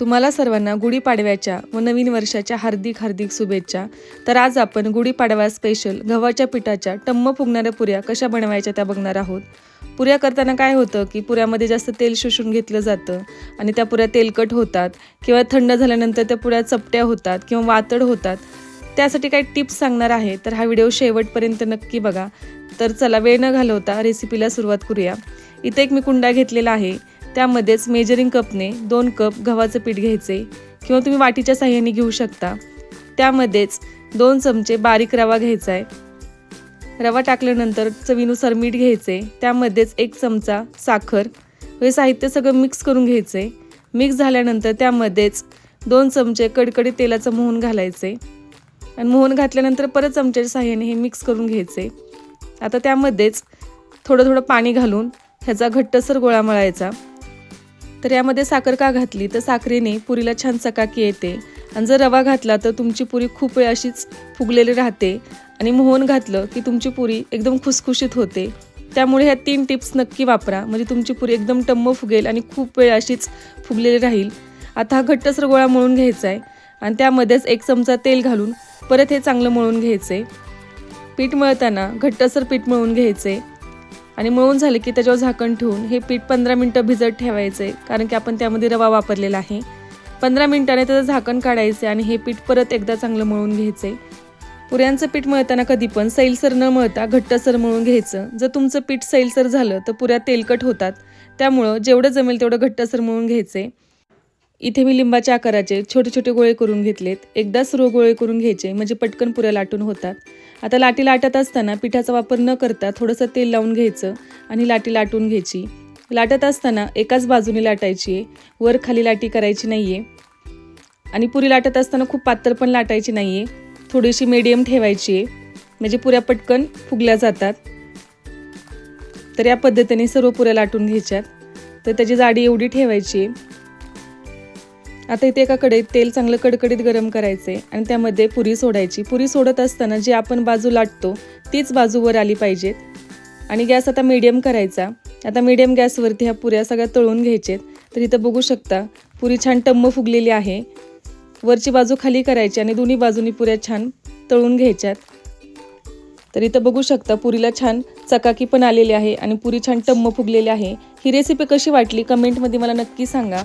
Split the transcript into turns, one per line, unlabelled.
तुम्हाला सर्वांना गुढीपाडव्याच्या व नवीन वर्षाच्या हार्दिक हार्दिक शुभेच्छा. तर आज आपण गुढीपाडवा स्पेशल गव्हाच्या पिठाच्या टम्म फुगणाऱ्या पुऱ्या कशा बनवायच्या त्या बघणार आहोत. पुऱ्या करताना काय होतं की पुऱ्यामध्ये जास्त तेल शोषून घेतलं जातं आणि त्या पुऱ्या तेलकट होतात किंवा थंड झाल्यानंतर त्या पुऱ्या चपट्या होतात किंवा वातड होतात. त्यासाठी काही टिप्स सांगणार आहे. तर हा व्हिडिओ शेवटपर्यंत नक्की बघा. तर चला वेळ न घालवता रेसिपीला सुरुवात करूया. इथे एक मी कुंडा घेतलेला आहे. त्यामध्येच मेजरिंग कपने दोन कप गव्हाचं पीठ घ्यायचे किंवा तुम्ही वाटीच्या साह्याने घेऊ शकता. त्यामध्येच दोन चमचे बारीक रवा घ्यायचा आहे रवा टाकल्यानंतर चवीनुसार मीठ घ्यायचे. त्यामध्येच एक चमचा साखर. हे साहित्य सगळं मिक्स करून घ्यायचे. मिक्स झाल्यानंतर त्यामध्येच दोन चमचे कडकडीत तेलाचं मोहन घालायचे. आणि मोहन घातल्यानंतर परत चमच्याच्या साह्याने हे मिक्स करून घ्यायचे. आता त्यामध्येच थोडं थोडं पाणी घालून ह्याचा घट्टसर गोळा मळायचा. तर यामध्ये साखर का घातली? तर साखरेने पुरीला छान चकाकी येते. आणि जर रवा घातला तर तुमची पुरी खूप वेळ अशीच फुगलेली राहते. आणि मोहन घातलं की तुमची पुरी एकदम खुसखुशीत होते. त्यामुळे ह्या तीन टिप्स नक्की वापरा. म्हणजे तुमची पुरी एकदम टम्म फुगेल आणि खूप वेळ अशीच फुगलेली राहील. आता हा घट्टसर गोळा मळून घ्यायचा आहे आणि त्यामध्येच एक चमचा तेल घालून परत हे चांगलं मळून घ्यायचे पीठ मळताना घट्टसर पीठ मळून घ्यायचे आणि मळून झाले की त्याच्यावर झाकण ठेवून हे पीठ पंधरा मिनटं भिजत ठेवायचे कारण की आपण त्यामध्ये रवा वापरलेला आहे. पंधरा मिनिटाने त्याचं झाकण काढायचे आणि हे पीठ परत एकदा चांगलं मळून घ्यायचे. पुऱ्यांचं पीठ मळताना कधी पण सैलसर न मळता घट्टसर मळून घ्यायचं. जर तुमचं पीठ सैलसर झालं तर पुऱ्या तेलकट होतात. त्यामुळं जेवढं जमेल तेवढं घट्टसर मळून घ्यायचे. इथे मी लिंबाच्या आकाराचे छोटे छोटे गोळे करून घेतलेत. एकदा सर्व गोळे करून घ्यायचे म्हणजे पटकन पुऱ्या लाटून होतात. आता लाटी लाटत असताना पिठाचा वापर न करता थोडंसं तेल लावून घ्यायचं आणि लाटी लाटून घ्यायची. लाटत असताना एकाच बाजूने लाटायची आहे. वर खाली लाटी करायची नाही आहे आणि पुरी लाटत असताना खूप पातळ पण लाटायची नाही आहे थोडीशी मीडियम ठेवायची आहे. म्हणजे पुऱ्या पटकन फुगल्या जातात. तर या पद्धतीने सर्व पुऱ्या लाटून घ्यायच्यात. तर त्याची जाडी एवढी ठेवायची आहे. आता इथे एका कढईत तेल चांगलं कडकडीत गरम करायचे आणि त्यामध्ये पुरी सोडायची. पुरी सोडत असताना जी आपण बाजू लाटतो तीच बाजूवर आली पाहिजेत. आणि गॅस आता मीडियम करायचा. आता मीडियम गॅसवरती ह्या पुऱ्या सगळ्या तळून घ्यायचेत. तर इथं बघू शकता पुरी छान टम्म फुगलेली आहे. वरची बाजू खाली करायची आणि दोन्ही बाजूनी पुऱ्या छान तळून घ्यायच्यात. तर इथं बघू शकता पुरीला छान चकाकी पण आलेली आहे आणि पुरी छान टम्म फुगलेली आहे. ही रेसिपी कशी वाटली? कमेंटमध्ये मला नक्की सांगा.